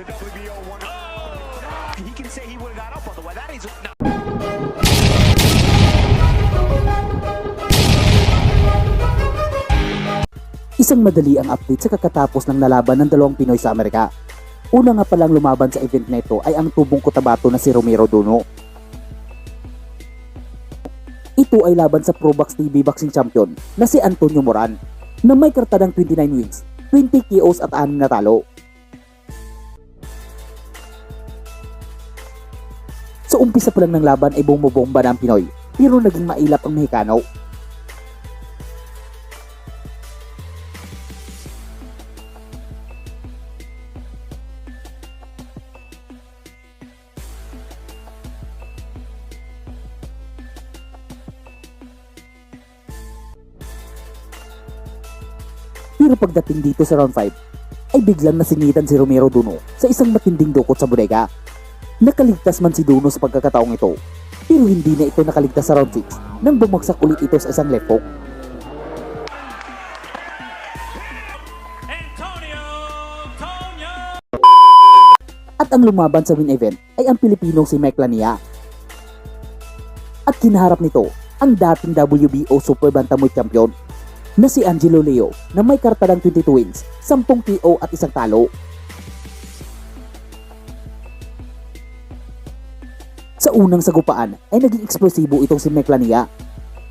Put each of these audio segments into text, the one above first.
WBO one. He can say he would have got up otherwise. That is no. Isang madali ang update sa kakatapos ng lalaban ng dalawang Pinoy sa Amerika. Una nga palang lumaban sa event na ito ay ang tubong kutabato na si Romero Duno. Ito ay laban sa Probox TV Boxing Champion na si Antonio Moran na may karta ng 29 wins, 20 KOs at 6 na talo. Sa umpisa pa lang ng laban ay bumubomba ang Pinoy pero naging mailap ang Mexicano Pero pagdating dito sa round 5, ay biglang nasingitan si Romero Duno sa isang matinding dukot sa bodega. Nakaligtas man si Duno sa pagkakataong ito, pero hindi na ito nakaligtas sa round 6 nang bumagsak ulit ito sa isang left hook. At ang lumaban sa win event ay ang Pilipinong si Mike Lania. At kinaharap nito ang dating WBO Super Bantamweight Champion na si Angelo Leo na may karta ng 22 wins, 10 KO at isang talo. Sa unang sagupaan ay naging eksplosibo itong si Mike Lania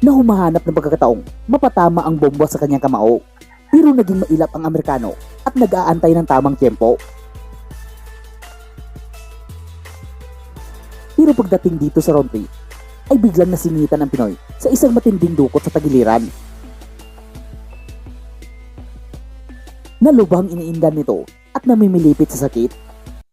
na humahanap ng pagkakataong mapatama ang bomba sa kanyang kamao. Pero naging mailap ang Amerikano at nag-aantay ng tamang tempo. Pero pagdating dito sa round 3, ay biglang nasingitan ang Pinoy sa isang matinding dukot sa tagiliran. Nalubhang iniindan nito at namimilipit sa sakit